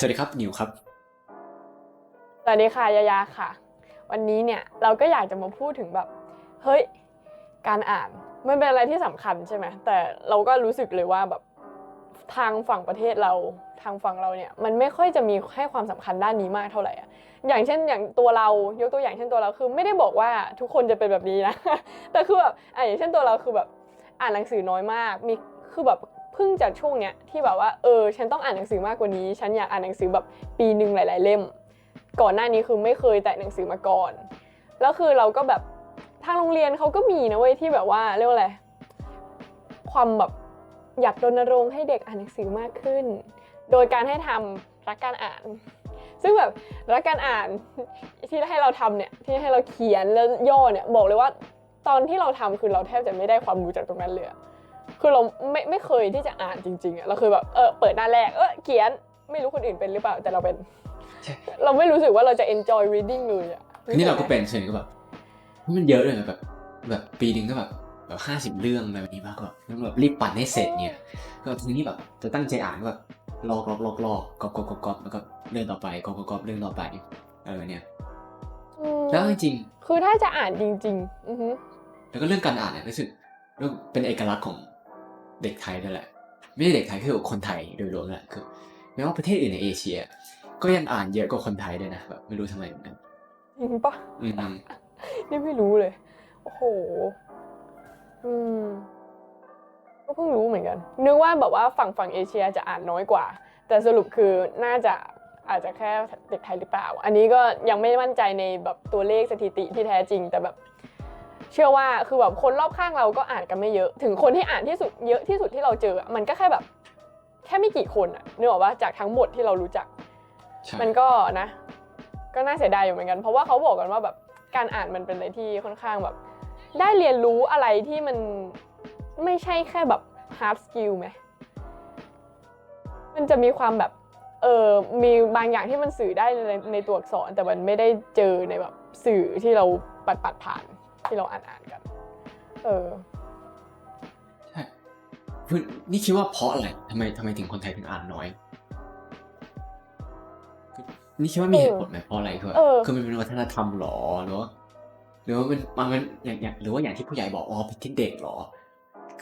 สวัสดีครับนิวครับ สวัสดีค่ะยายาค่ะ วันนี้เนี่ยเราก็อยากจะมาพูดถึงแบบเฮ้ยการอ่านมันเป็นอะไรที่สำคัญใช่ไหมแต่เราก็รู้สึกเลยว่าแบบทางฝั่งประเทศเราทางฝั่งเราเนี่ยมันไม่ค่อยจะมีให้ความสำคัญด้านนี้มากเท่าไหร่อะอย่างเช่นอย่างตัวเรายกตัวอย่างเช่นตัวเราคือ ไม่ได้บอกว่าทุกคนจะเป็นแบบนี้นะแต่คือแบบอะอย่างเช่นตัวเราคือแบบอ่านหนังสือน้อยมากมีคือแบบ เพิ่งจากช่วงเนี้ยที่แบบว่าเออฉันต้องอ่านหนังสือมากกว่านี้ ฉันอยากอ่านหนังสือแบบปีหนึ่งหลาย ๆ เล่ม ก่อนหน้านี้คือไม่เคยแตะหนังสือมาก่อนแล้วคือเราก็แบบทางโรงเรียนเขาก็มีนะเว้ยที่แบบว่าเรียกว่าอะไรความแบบอยากรณรงค์ให้เด็กอ่านหนังสือมากขึ้น โดยการให้ทำรักการอ่าน ซึ่งแบบรักการอ่านที่ให้เราทำเนี่ยที่ให้เราเขียนแล้วย่อเนี่ยบอกเลยว่าตอนที่เราทำคือเราแทบจะไม่ได้ความรู้จากตรงนั้นเลย คือเราไม่ไม่เคยที่จะอ่านจริงๆอะเราเคยแบบเออเปิดหน้าแรกเออเขียนไม่รู้คนอื่นเป็นหรือเปล่าแต่เราเป็นใช่เราไม่รู้สึกว่าเราจะ enjoy reading เลยอะคือนี่เราก็เป็นส่วนใหญ่ก็แบบมันเยอะเลยแบบ แบบปีหนึ่งก็แบบแบบห้าสิบเรื่องอะไรแบบนี้มากก็แบบต้องแบบรีบปั่นให้เสร็จเนี่ย ก็ทีนี้แบบจะตั้งใจอ่านก็แบบลอกลอกลอกลอกกอบกอบกอบกอบแล้วก็เรื่องต่อไปกอบกอบกอบเรื่องต่อไปอะไรแบบเนี้ยอืมแล้วจริง คือถ้าจะอ่านจริง ๆ อือฮึๆแล้วก็เรื่องการอ่านเนี่ยรู้สึกเรื่องเป็นเอกลักษณ์ของ เด็กไทยนั่นแหละ ไม่ใช่เด็กไทยคือคนไทยโดยรวมแหละคือแม้ว่าประเทศอื่นในเอเชีย ก็ยังอ่านเยอะกว่าคนไทยด้วยนะแบบไม่รู้ทำไมเหมือนกันจริงปะอืมนี่ไม่รู้เลย โอ้โห อืมก็เพิ่งรู้เหมือนกัน นึกว่าแบบว่าฝั่งฝั่งเอเชียจะอ่านน้อยกว่า แต่สรุปคือน่าจะอาจจะแค่เด็กไทยหรือเปล่า อันนี้ก็ยังไม่มั่นใจในแบบตัวเลขสถิติที่แท้จริง แต่แบบ เชื่อว่าคือแบบคนรอบข้างเราก็อ่านกันไม่เยอะ ถึงคนที่อ่านที่สุดเยอะที่สุดที่เราเจออะมันก็แค่แบบ แค่ไม่กี่คนอะนึกออกว่าจากทั้งหมดที่เรารู้จักใช่มันก็นะ ก็น่าเสียดายอยู่เหมือนกัน เพราะว่าเขาบอกกันว่าแบบการอ่านมันเป็นอะไรที่ค่อนข้างแบบ ได้เรียนรู้อะไรที่มันไม่ใช่แค่แบบ hard skill ไหมมันจะมีความแบบเออมีบางอย่างที่มันสื่อได้ในในตัวอักษร แต่มันไม่ได้เจอในแบบสื่อที่เราปัดปัดๆผ่าน ที่เราอ่านอ่านๆกัน เออใช่คือนี่คิดว่าเพราะอะไรทำไมทำไมถึงคนไทยถึงอ่านน้อยคือนี่คิดว่ามีเหตุผลไหมเพราะอะไรคือแบบเออคือมันเป็นวัฒนธรรมหรอหรือว่าหรือว่ามันมันมันอย่างอย่างหรือว่าอย่างที่ผู้ใหญ่บอกอ๋อเป็นที่เด็กหรอ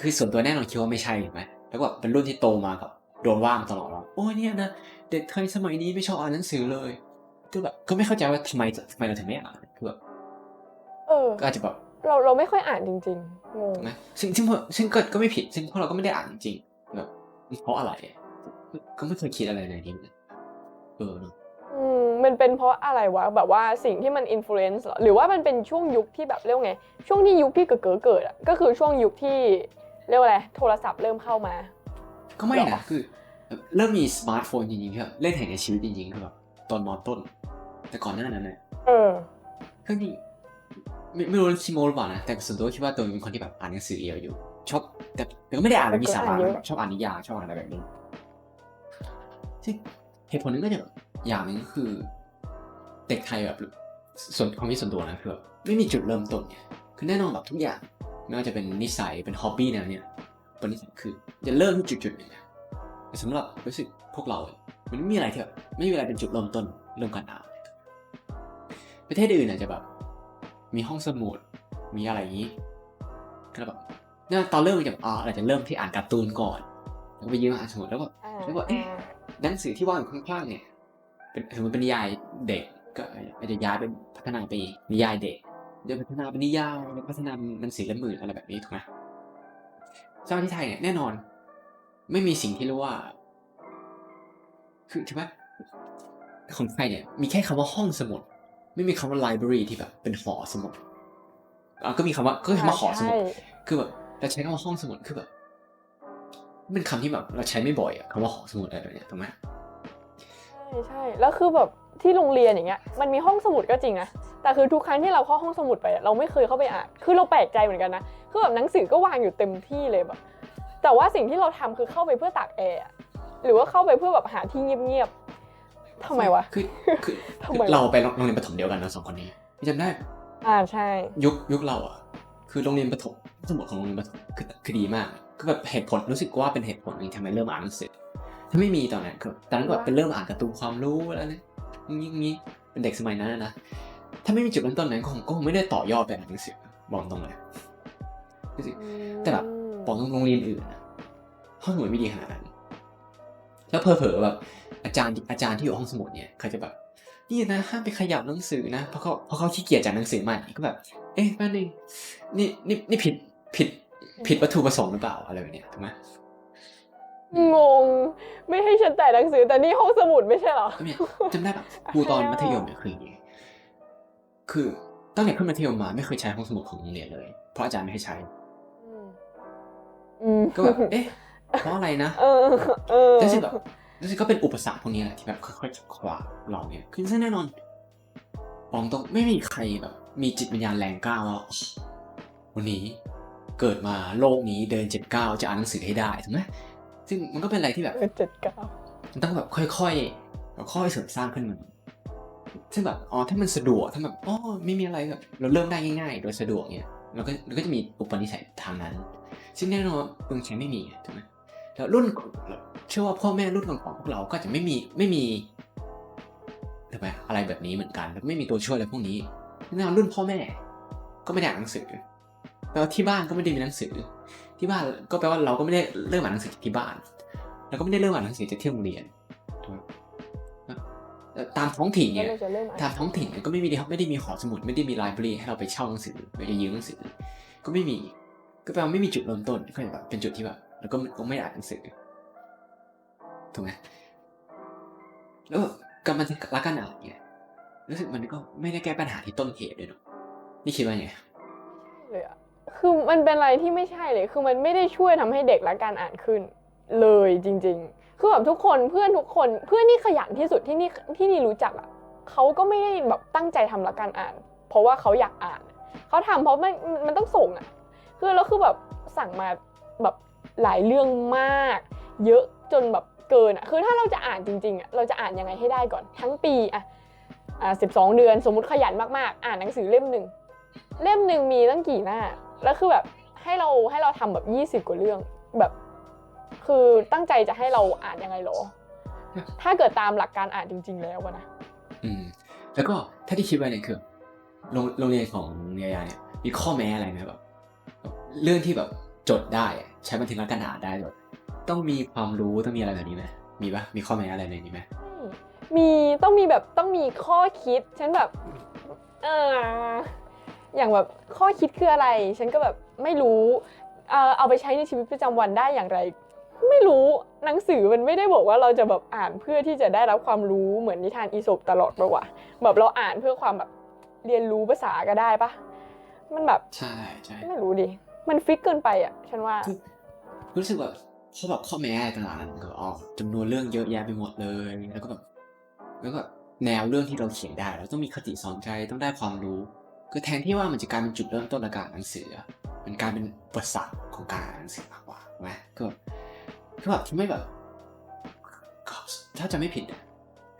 คือส่วนตัวแน่นอนคิดว่าไม่ใช่ถูกไหมแล้วก็แบบเป็นรุ่นที่โตมากับโดนว่ามาตลอดว่าโอ้ยเนี่ยนะเด็กไทยสมัยนี้ไม่ชอบอ่านหนังสือเลยก็แบบก็ไม่เข้าใจว่าทำไมทำไมเราถึงไม่อ่านคือแบบ เออ ก็อาจจะแบบเราเราไม่ค่อยอ่านจริงๆงงนะซึ่งซึ่งพวกซึ่งก็ก็ไม่ผิด ซึ่งพวกเราก็ไม่ได้อ่านจริงๆแบบเพราะอะไรอะก็ไม่เคยคิดอะไรในนี้เหมือนกันเออเนอะอืมมันเป็นเพราะอะไรวะแบบว่าสิ่งที่มันอิมโฟเรนซ์หรอหรือว่ามันเป็นช่วงยุคที่แบบเรียกว่าไง ช่วงที่ยุคที่เกิดเกิดอะก็คือช่วงยุคที่เรียกว่าอะไรโทรศัพท์เริ่มเข้ามา ก็ไม่หรนะอคือแบบเริ่มมีสมาร์ทโฟนจริงๆคือเล่นแห่งในชีวิตจริงๆคือแบบตอนมอต้น แต่ก่อนหน้านั้นเนี่ยเออก็นี่ ไม่ไม่รู้คิโมหรือเปล่านะแต่ส่วนตัวคิดว่าตัวเองเป็นคนที่แบบอ่านหนังสือเยอะอยู่ ชอบแต่แต่ก็ไม่ได้อ่านแบบมีสาระแต่ก็อ่านเยอะแบบชอบอ่านนิยายชอบอ่านอะไรแบบนี้ซึ่งเหตุผลหนึงก็จะแบบอย่างหนึงก็คือ เด็กไทยแบบส่วนความคิดส่วนตัวนะคือแบบไม่มีจุดเริ่มต้นไงคือแน่นอนแบบทุกอย่างไม่ว่าจะเป็นนิสัยเป็นฮ็อบบี้แนวเนี้ยเป็นนิสัยคือจะเริ่มที่จุดจุดๆหนึ่งอะแต่สำหรับรู้สึกพวกเราอะมันไม่มีอะไรที่แบบไม่มีอะไรเป็นจุดเริ่มต้นเริ่มการอ่านประเทศอื่นอาจจะแบบ มีห้องสมุด มีอะไรอย่างนี้ก็แบบเนี่ยตอนเริ่มมันจะแบบอ่าอาจจะเริ่มที่อ่านการ์ตูนก่อน แล้วก็ไปยืมอ่านสมุดแล้วก็อ่าแล้วก็เอ๊ะหนังสือที่วางอยู่ข้างๆเนี่ยเป็นสมมติเป็นนิยายเด็กก็อาจจะย้ายเป็นพัฒนาไปอีกนิยายเด็กเดี๋ยวพัฒนาเป็นนิยายแล้วพัฒนาเป็นหนังสือเล่มอื่นอะไรแบบนี้ถูกไหมเจ้าที่ไทยเนี่ยแน่นอน ไม่มีสิ่งที่เรียกว่า คือใช่ไหมของไทยเนี่ยมีแค่คำว่าห้องสมุด ไม่มีคำว่า library ที่แบบเป็นหอสมุดอะก็มีคำว่าก็คือคำว่าหอสมุดใช่คือแบบเราใช้คำว่าห้องสมุดคือแบบเป็นคำที่แบบเราใช้ไม่บ่อยอะคำว่าหอสมุดอะไรแบบเนี้ยถูกไหมใช่ใช่แล้วคือแบบที่โรงเรียนอย่างเงี้ยมันมีห้องสมุดก็จริงนะแต่คือทุกครั้งที่เราเข้าห้องสมุดไปอะเราไม่เคยเข้าไปอ่านคือเราแปลกใจเหมือนกันนะคือแบบหนังสือก็วางอยู่เต็มที่เลยแบบ แต่ว่าสิ่งที่เราทำคือเข้าไปเพื่อตากแอร์อะหรือว่าเข้าไปเพื่อแบบหาที่เงียบๆ ทำไมวะ คือคือทำไมเราไปโรงเรียนประถมเดียวกันนะสองคนนี้จำได้อ่าใช่ ยุคยุคเราอะ คือโรงเรียนประถมสมุดของโรงเรียนประถมคือคือดีมาก คือแบบเหตุผลรู้สึกว่าเป็นเหตุผลหนึงทำไมเริ่มอ่านหนังสือถ้าไม่มีตอนนั้นคือตอนนั้นก็แบบเป็นเริ่มอ่านการ์ตูนความรู้แล้วนะงี้งี้เป็นเด็กสมัยนั้นนะนะถ้าไม่มีจุดเริ่มต้นนั้นก็คงก็คงไม่ได้ต่อยอดแบบหนังสือบอกตรงเลยรู้สึกแต่แบบบอกตรงโรงเรียนอื่นนะห้องสมุดไม่ดีขนาดนั้นแล้วเพอเผลอๆแบบ อาจารย์อาจารย์ที่อยู่ห้องสมุดเนี่ยเขาจะแบบนี่นะห้ามไปขยับหนังสือนะเพราะเขาเพราะเขาขี้เกียจจากหนังสือใหม่ก็แบบ เอ๊ะแป๊บนึงนี่นี่นี่ผิดผิดผิดวัตถุประสงค์หรือเปล่าอะไรแบบเนี้ยถูกไหมงง ไม่ให้ฉันแต่หนังสือแต่นี่ห้องสมุดไม่ใช่เหรอเนี่ยจำได้แบบครูตอนมัธยมเนี่ยคืออย่างงี้คือตั้งแต่ขึ้นมัธยมมาไม่เคยใช้ห้องสมุดของโรงเรียนเลย เพราะอาจารย์ไม่ให้ใช้อืมอืมก็แบบเอ๊ะเพราะอะไรนะเออเออรู้สึกแบบ รู้สึกก็เป็นอุปสรรคพวกนี้แหละที่แบบค่อยๆขวางเราเนี่ยคือซึ่งแน่นอนบอกตรงไม่มีใครแบบ มีจิตวิญญาณแรงกล้าว่าวันนี้เกิดมาโลกนี้เดินเจ็ดเก้าจะอ่านหนังสือให้ได้ถูกไหมซึ่งมันก็เป็นอะไรที่แบบเออเจ็ดเก้ามันต้องแบบค่อยๆค่อยๆเสริมสร้างขึ้นมาซึ่งแบบอ๋อถ้ามันสะดวกถ้าแบบอ๋อไม่มีอะไรแบบเราเริ่มได้ง่าย ๆ โดยสะดวกเนี่ยเราก็เราก็จะมีอุปนิสัยทางนั้น ซึ่งแน่นอนว่าเมืองไทยไม่มีถูกไหม แล้วรุ่นก่อนเชื่อว่าพ่อแม่รุ่นก่อนๆพวกเราก็จะไม่มีไม่มีถูกไหมอะไรแบบนี้เหมือนกันแล้วไม่มีตัวช่วยอะไรพวกนี้แน่นอนรุ่นพ่อแม่ ก็ไม่ได้อ่านหนังสือแปลว่าที่บ้านก็ไม่ได้มีหนังสือ ที่บ้านก็แปลว่าเราก็ไม่ได้เริ่มอ่านหนังสือจากที่บ้าน แล้วก็ไม่ได้เริ่มอ่านหนังสือจากที่โรงเรียนถูกไหมเอ่อตามท้องถิ่นแล้วเนี่ยเราจะเริ่มอ่านตามท้องถิ่นเนี่ยก็ไม่มีไม่ได้มีหอสมุดไม่ได้มีไลบรารีให้เราไปเช่าหนังสือไปยืมหนังสือ ก็ไม่มี ก็แปลว่าไม่มีจุดเริ่มต้นก็แบบเป็นจุดที่แบบ แล้วก็ก็ไม่อ่านหนังสือถูกไหมแล้วการมันรักการอ่านเนี่ยรู้สึกมันก็ไม่ได้แก้ปัญหาที่ต้นเหตุเลยเนาะนี่คิดว่าไงเลยอะคือมันเป็นอะไรที่ไม่ใช่เลย คือมันไม่ได้ช่วยทำให้เด็กรักการอ่านขึ้น เลยจริง ๆ คือแบบทุกคนเพื่อนทุกคนเพื่อนนี่ขยันที่สุดที่นี่ที่นี่รู้จักอะเขาก็ไม่ได้แบบตั้งใจทำรักการอ่าน เพราะว่าเขาอยากอ่าน เขาทำเพราะมันมันต้องส่งอะคือแล้วคือแบบสั่งมาแบบ หลายเรื่องมาก เยอะจนแบบเกินอะคือถ้าเราจะอ่านจริงๆอะเราจะอ่านยังไงให้ได้ก่อน ทั้งปีอะอ่าสิบสองเดือนสมมติขยันมากๆ อ่านหนังสือเล่มหนึ่งเล่มหนึ่งมีตั้งกี่หน้า แล้วคือแบบให้เราให้เราทำแบบ 20 กว่าเรื่องแบบ คือตั้งใจจะให้เราอ่านยังไงหรอ ถ้าเกิดตามหลักการอ่านจริง ๆ แล้วนะอืมแล้วก็ถ้าที่คิดไว้เนี่ยคือโรงโรงเรียนของยายาเนี่ยมีข้อแม้อะไรไหมแบบแบบเรื่องที่แบบจดได้อะ ใช้บันทึกรักการอ่านได้แบบต้องมีความรู้ต้องมีอะไรแบบนี้ไหมมีปะมีข้อแม้อะไรในนี้ไหมมีต้องมีแบบต้องมีข้อคิดฉันแบบเอออย่างแบบข้อคิดคืออะไร ฉันก็แบบไม่รู้เออเอาไปใช้ในชีวิตประจำวันได้อย่างไร ไม่รู้หนังสือมันไม่ได้บอกว่าเราจะแบบอ่านเพื่อที่จะได้รับความรู้เหมือนนิทานอีสปตลอดไปว่ะแบบเราอ่านเพื่อความแบบเรียนรู้ภาษาก็ได้ปะมันแบบใช่ใช่ไม่รู้ดิ มันฟิกเกินไปอะ ฉันว่าคือรู้สึกแบบข้อแบบข้อแม้ต่างๆก็อ๋อจำนวนเรื่องเยอะแยะไปหมดเลยแล้วก็แบบแล้วก็แนวเรื่องที่เราเขียนได้เราต้องมีคติสอนใจต้องได้ความรู้ คือแทนที่ว่ามันจะกลายเป็นจุดเริ่มต้นในการอ่านหนังสือ มันกลายเป็นอุปสรรของการอ่านหนังสือมากกว่าถูกไหมก็แบบคือแบบที่ไม่แบบถ้าจะไม่ผิด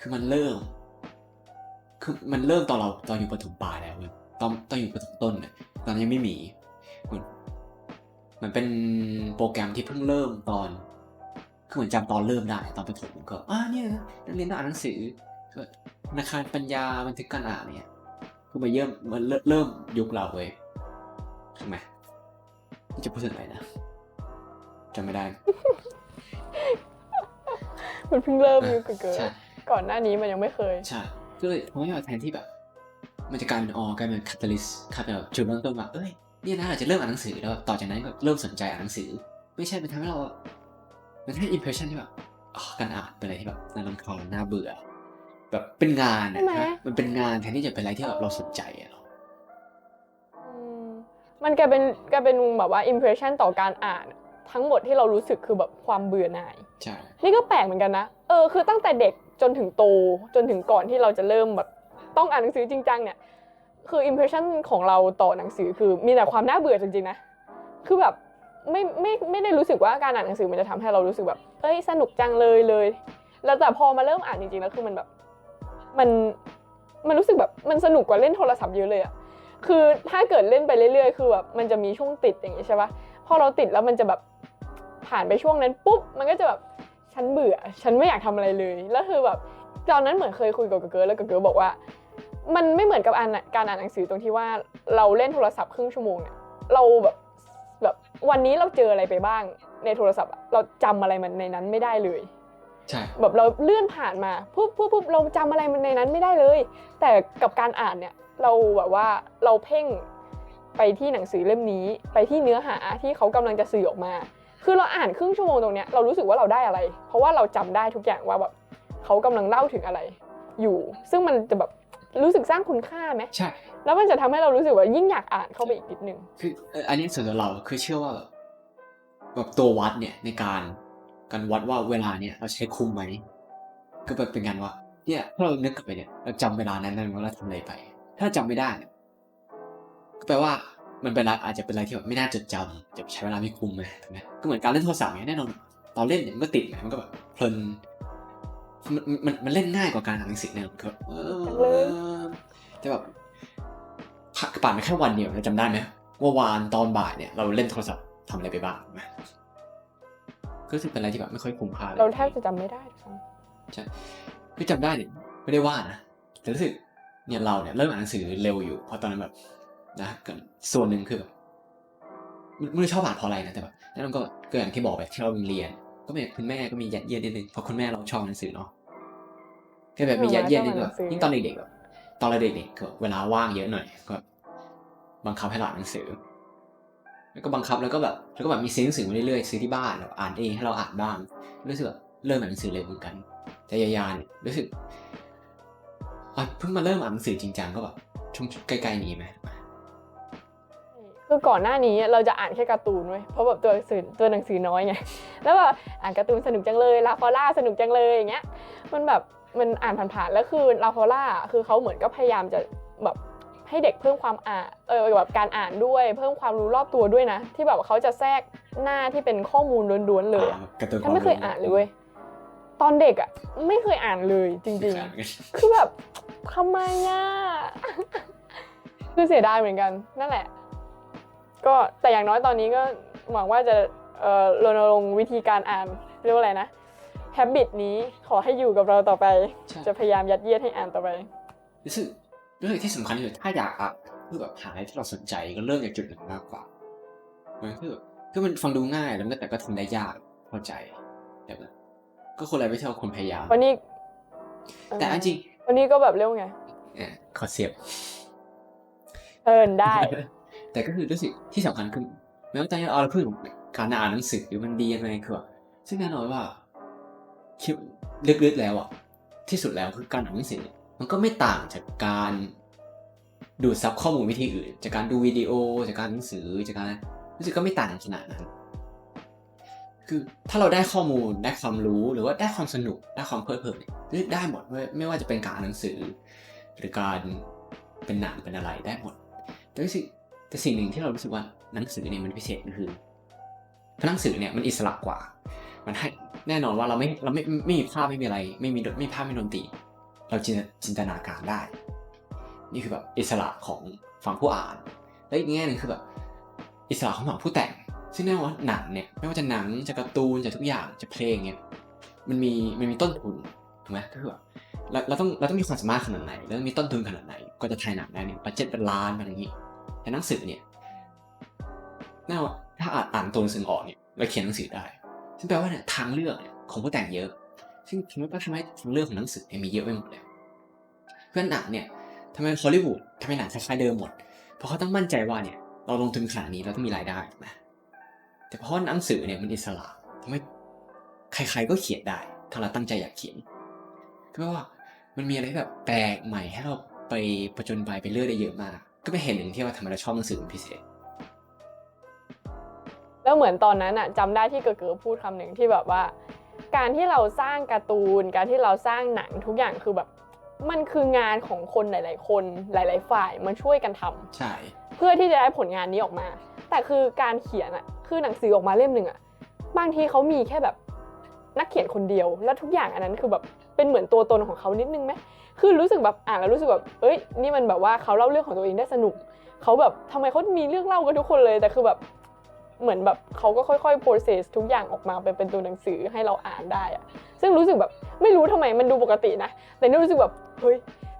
คือมันเริ่ม คือมันเริ่มตอนเราตอนอยู่ประถมปลายแล้วตอนตอนอยู่ประถมต้นเนี่ยตอนนั้นยังไม่มีเห มือนเหมันเป็นโปรแกรมที่เพิ่งเริ่มตอนคือเหมือนจำตอนเริ่มได้ตอนประถมก็อ่าเนี่ยนักเรียนต้องอ่านหนังสือก็ธนาคารปัญญาบันทึกการอ่านเนี่ยคือมาเยี่ยมมันเริ่มเริ่มยุคเราเว้ยถูกไหมนี่จะพูดถึงอะไรนะจำไม่ได้ มันเพิ่งเริ่มยุคเกิดใช่ก่อนหน้านี้มันยังไม่เคย ใช่ก็เลยผมว่าแทนที่แบบ มันจะกลายเป็นออกลายเป็นคาตาลิสคาเป็นแบบจุดเริ่มต้นว่าเอ้ยเนี่ยนะเราจะเริ่มอ่านหนังสือแล้วต่อจากนั้นก็เริ่มสนใจอ่านหนังสือ ไม่ใช่เป็นทำให้เรา มันให้อิมเพรสชันที่แบบอ๋อการอ่านเป็นอะไรที่แบบน่ารำคาญน่าเบื่อ แบบเป็นงานอะใช่ไหมนะมันเป็นงานแทนที่จะเป็นอะไรที่แบบเราสนใจอะเนาะอืมมันกลายเป็นกลายเป็นแบบว่าอิมเพรสชันต่อการอ่าน ทั้งหมดที่เรารู้สึกคือแบบความเบื่อหน่ายใช่นี่ก็แปลกเหมือนกันนะเออคือตั้งแต่เด็กจนถึงโตจนถึงก่อนที่เราจะเริ่มแบบต้องอ่านหนังสือจริงจังเนี่ย คืออิมเพรสชันของเราต่อหนังสือคือมีแต่ความน่าเบื่อจริงๆนะ คือแบบไม่ไม่ไม่ได้รู้สึกว่าการอ่านหนังสือมันจะทำให้เรารู้สึกแบบ เอ้ยสนุกจังเลยเลย แล้วแต่พอมาเริ่มอ่านจริงๆแล้วคือมันแบบมันมันรู้สึกแบบมันสนุกกว่าเล่นโทรศัพท์เยอะเลยอะคือถ้าเกิดเล่นไปเรื่อยๆ คือแบบมันจะมีช่วงติดอย่างงี้ใช่ปะพอเราติดแล้วมันจะแบบผ่านไปช่วงนั้นปุ๊บมันก็จะแบบฉันเบื่อ ฉันไม่อยากทำอะไรเลย แล้วคือแบบตอนนั้นเหมือนเคยคุยกับเก๋ๆแล้วเก๋ๆบอกว่า มันไม่เหมือนกับอ่านการอ่านหนังสือตรงที่ว่าเราเล่นโทรศัพท์ครึ่งชั่วโมงเนี่ยเราแบบแบบวันนี้เราเจออะไรไปบ้างในโทรศัพท์อะเราจำอะไรมันในนั้นไม่ได้เลยใช่แบบเราเลื่อนผ่านมาปุ๊บปุ๊บปุ๊บเราจำอะไรมันในนั้นไม่ได้เลย แต่กับการอ่านเนี่ยเราแบบว่าเราเพ่งไปที่หนังสือเล่มนี้ ไปที่เนื้อหาที่เขากำลังจะสื่อออกมา คือเราอ่านครึ่งชั่วโมงตรงเนี้ยเรารู้สึกว่าเราได้อะไร เพราะว่าเราจำได้ทุกอย่างว่าแบบเขากำลังเล่าถึงอะไร อยู่ ซึ่งมันจะแบบ รู้สึกสร้างคุณค่าไหมใช่ แล้วมันจะทำให้เรารู้สึกว่ายิ่งอยากอ่านเข้าไปอีกนิดนึงคือเอ่ออันนี้ส่วนตัวเราคือเชื่อว่าแบบแบบตัววัดเนี่ยในการการวัดว่าเวลาเนี่ยเราใช้คุ้มไหมก็แบบเป็นการว่าเนี่ยถ้าเรานึกกลับไปเนี่ยเราจำเวลานั้นได้ไหมว่าเราทำอะไรไป ถ้าจำไม่ได้เนี่ยก็แปลว่ามันเป็นอะไรอาจจะเป็นอะไรที่แบบไม่น่าจดจำจะใช้เวลาไม่คุ้มไหมถูกไหมก็เหมือนการเล่นโทรศัพท์เนี่ยแน่นอนตอนเล่นเนี่ยมันก็ติดไงมันก็แบบเพลิน มันมันมันเล่นง่ายกว่าการอ่านหนังสือเนี่ยคือแบบเอจังเลยอแต่แบบผ่านผ่านไปแค่วันเดียวเราจำได้ไหมว่าวานตอนบ่ายเนี่ยเราเล่นโทรศัพท์ทำอะไรไปบ้างถูกไหมก็รู้สึกเป็นอะไรที่แบบไม่ค่อยคุ้มค่าเลยเราแทบจะจำไม่ได้ด้วยซ้ำใช่คือจำได้เนี่ยไม่ได้ว่านะแต่รู้สึกเนี่ยเราเนี่ยเริ่มอ่านหนังสือเร็วอยู่เพราะตอนนั้นแบบนะกันส่วนหนึ่งคือแบบไม่ไม่รู้ชอบอ่านเพราะอะไรนะแต่แบบแล้วมันก็ก็อย่างที่บอกไปที่เราเรียน ก็มีคุณแม่ก็มียัดเยียดนิดนึงเพราะคุณแม่เราชอบหนังสือเนาะก็แบบมียัดเยียดนิดนึงแบบยิ่งตอนเด็กๆแบบตอนเราเด็กๆก็เวลาว่างเยอะหน่อยก็บังคับให้เราอ่านหนังสือ แล้วก็บังคับแล้วก็แบบแล้วก็แบบมีซื้อหนังสือมาเรื่อยๆซื้อที่บ้านเราอ่านเองให้เราอ่านบ้างรู้สึกแบบเริ่มอ่านหนังสือเร็วเหมือนกันแต่ยายาเนี่ยรู้สึกอะเพิ่งมาเริ่มอ่านหนังสือจริงจังก็แบบช่วงใกล้ๆนี้ไหม คือก่อนหน้านี้เราจะอ่านแค่การ์ตูนเว้ยเพราะแบบตัวหนังสือตัวหนังสือน้อยไงแล้วแบบอ่านการ์ตูนสนุกจังเลยลาฟอล่าสนุกจังเลยอย่างเงี้ยมันแบบมันอ่านผ่านๆแล้วคือลาฟอล่าคือเขาเหมือนก็พยายามจะแบบให้เด็กเพิ่มความอ่านเออแบบการอ่านด้วย เพิ่มความรู้รอบตัวด้วยนะ ที่แบบเขาจะแทรกหน้าที่เป็นข้อมูลล้วนๆเลยอะการ์ตูนฉันไม่เคยอ่านเลยเว้ยตอนเด็กอะไม่เคยอ่านเลยจริงอ่านเหมือนกันๆคือแบบทำไมอะคือเสียดายเหมือนกันนั่นแหละ ก็แต่อย่างน้อยตอนนี้ก็หวังว่าจะเอ่อรณรงค์วิธีการอ่านเรียกว่าอะไรนะ h ฮบิตนี้ขอให้อยู่กับเราต่อไปใช่จะพยายามยัดเยียดให้อ่านต่อไปรู้สึกรู้สึกที่สำคัญที่สุดถ้าอยากอ่านคือแบบหาอะไรที่เราสนใจก็เริ่มจากจุดหนึ่งมากกว่ามันคือแบบคือมันฟังดูง่ายแล้วมันก็แต่ก็ทำได้ยากเข้าใจแบบนั้นก็คนอะไรไม่เท่าคนพยายามวันนี้ แต่อันจริงวันนี้ก็แบบเรียกว่าไงเนี่ยขอเสียบเอินได้ แต่ก็คือรู้สึกที่สำคัญคือแม้ว่าจะเอาเราพูดถึงการอ่านหนังสือมันดียังไงคือ ซึ่งแน่นอนว่าคิดลึกๆแล้วอะที่สุดแล้วคือการอ่านหนังสือเนี่ยมันก็ไม่ต่างจากการดูดซับข้อมูลวิธีอื่น จากการดูวิดีโอ จากการหนังสือจากการรู้สึกก็ไม่ต่างขนาดนั้น คือถ้าเราได้ข้อมูลได้ความรู้หรือว่าได้ความสนุกได้ความเพลิดเพลินเนี่ยได้หมดไม่ไม่ว่าจะเป็นการอ่านหนังสือ หรือการเป็นหนังเป็นอะไรได้หมดแต่รู้สึก แต่สิ่งหนึ่งที่เรารู้สึกว่าหนังสือเนี่ยมันพิเศษก็คือเพราะหนังสือเนี่ยมันอิสระกว่า มันให้แน่นอนว่าเราไม่เราไม่ไม่มีภาพไม่มีอะไร ไม่มีดไม่ภาพไม่ดนตรีเราจินตจินตนาการได้ นี่คือแบบอิสระของฝั่งผู้อ่าน และอีกแง่หนึงคือแบบอิสระของฝั่งผู้แต่ง ซึ่งแน่นอนว่าหนังเนี่ยไม่ว่าจะหนังจะการ์ตูนจะทุกอย่างจะเพลงเนี่ยมันมีมันมีต้นทุนถูกไหมก็คือแบบเราเราต้องเราต้องมีความสามารถขนาดไหนแล้วมีต้นทุนขนาดไหนก็จะถ่ายหนังได้เนี่ยบัดเจ็ตเป็นล้านอะไรอย่างนี้ แต่หนังสือเนี่ยแน่ว่าถ้าอ่านอ่านตัวหนังสือออกเนี่ยเราเขียนหนังสือได้ ซึ่งแปลว่าเนี่ยทางเลือกเนี่ยของผู้แต่งเยอะ ซึ่งทำให้ทำให้ทางเลือกของหนังสือเนี่ยมีเยอะไปหมดเลยเพื่อนหนังเนี่ยทำไมฮอลลีวูดทำไมหนังคล้ายๆเดิมหมด เพราะเขาต้องมั่นใจว่าเนี่ยเราลงทุนขนาดนี้เราต้องมีรายได้ถูกไหมแต่เพราะหนังสือเนี่ยมันอิสระทำให้ใคร ๆก็เขียนได้ถ้าเราตั้งใจอยากเขียนก็แปลว่ามันมีอะไรแบบแปลกใหม่ให้เราไปประจนไปไปเรื่อยได้เยอะมาก ก็เป็นเหตุหนึ่งที่ว่าทำไมเราชอบหนังสือเป็นพิเศษ แล้วเหมือนตอนนั้นอะจำได้ที่เก๋ๆพูดคำหนึ่งที่แบบว่า การที่เราสร้างการ์ตูน การที่เราสร้างหนังทุกอย่างคือแบบ มันคืองานของคนหลาย ๆ คนหลาย ๆ ฝ่ายมาช่วยกันทำใช่ เพื่อที่จะได้ผลงานนี้ออกมา แต่คือการเขียนอะคือหนังสือออกมาเล่มหนึ่งอะบางทีเขามีแค่แบบนักเขียนคนเดียว แล้วทุกอย่างอันนั้นคือแบบเป็นเหมือนตัวตนของเขานิดนึงไหม คือรู้สึกแบบอ่านแล้วรู้สึกแบบเอ้ยนี่มันแบบว่าเขาเล่าเรื่องของตัวเองได้สนุกเขาแบบทำไมเขามีเรื่องเล่ากันทุกคนเลยแต่คือแบบเหมือนแบบเขาก็ค่อยๆ process ทุกอย่างออกมาเป็นเป็นตัวหนังสือให้เราอ่านได้อะซึ่งรู้สึกแบบไม่รู้ทำไมมันดูปกตินะ แต่นี่รู้สึกแบบเฮ้ย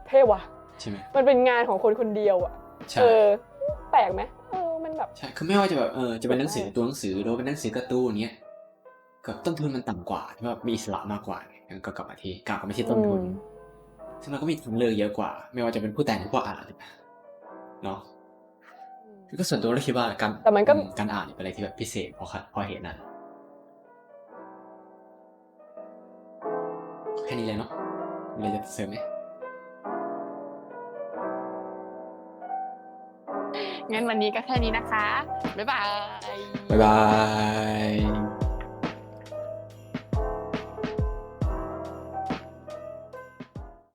เท่ว่ะใช่ไหมมันเป็นงานของคนคนเดียวอะใช่เออแปลกไหมเออมันแบบใช่คือไม่ว่าจะแบบเออจะเป็นหนังสือใช่ตัวหนังสือหรือว่าเป็นหนังสือการ์ตูนเนี้ยกับต้นทุนมันต่ำกว่าที่แบบมีอิสระมากกว่าเนี่ยก็กลับมาที่กลับมาที่ต้นทุนอืม ซึ่งเราก็มีทางเลือกเยอะกว่า ไม่ว่าจะเป็นผู้แต่งหรือผู้อ่านเนาะก็ส่วนตัวเราคิดว่าการแต่มันก็อืการอ่านเป็นอะไรที่แบบพิเศษพอค่ะพอเห็นนะแค่นี้เลยเนาะมีอะไรจะเสริมไหมงั้นวันนี้ก็แค่นี้นะคะ บ๊ายบาย บ๊ายบาย